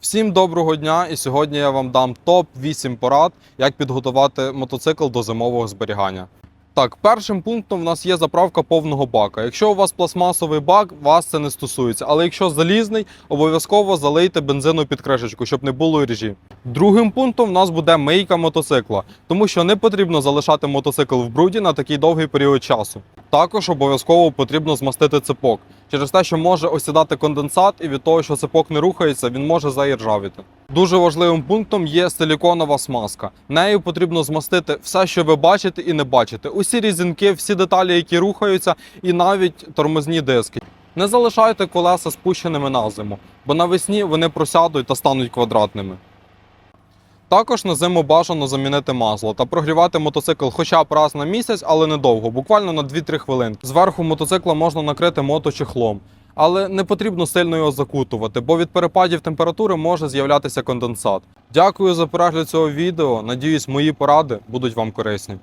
Всім доброго дня! І сьогодні я вам дам топ 8 порад, як підготувати мотоцикл до зимового зберігання. Так, першим пунктом в нас є заправка повного бака. Якщо у вас пластмасовий бак, вас це не стосується. Але якщо залізний, обов'язково залийте бензину під кришечку, щоб не було ріжі. Другим пунктом в нас буде мийка мотоцикла, тому що не потрібно залишати мотоцикл в бруді на такий довгий період часу. Також обов'язково потрібно змастити цепок через те, що може осідати конденсат, і від того, що цепок не рухається, він може заіржавіти. Дуже важливим пунктом є силіконова смазка. Нею потрібно змастити все, що ви бачите і не бачите. Усі різинки, всі деталі, які рухаються, і навіть тормозні диски. Не залишайте колеса спущеними на зиму, бо навесні вони просядуть та стануть квадратними. Також на зиму бажано замінити масло та прогрівати мотоцикл хоча б раз на місяць, але недовго, буквально на 2-3 хвилинки. Зверху мотоцикла можна накрити моточехлом, але не потрібно сильно його закутувати, бо від перепадів температури може з'являтися конденсат. Дякую за перегляд цього відео. Надіюсь, мої поради будуть вам корисні.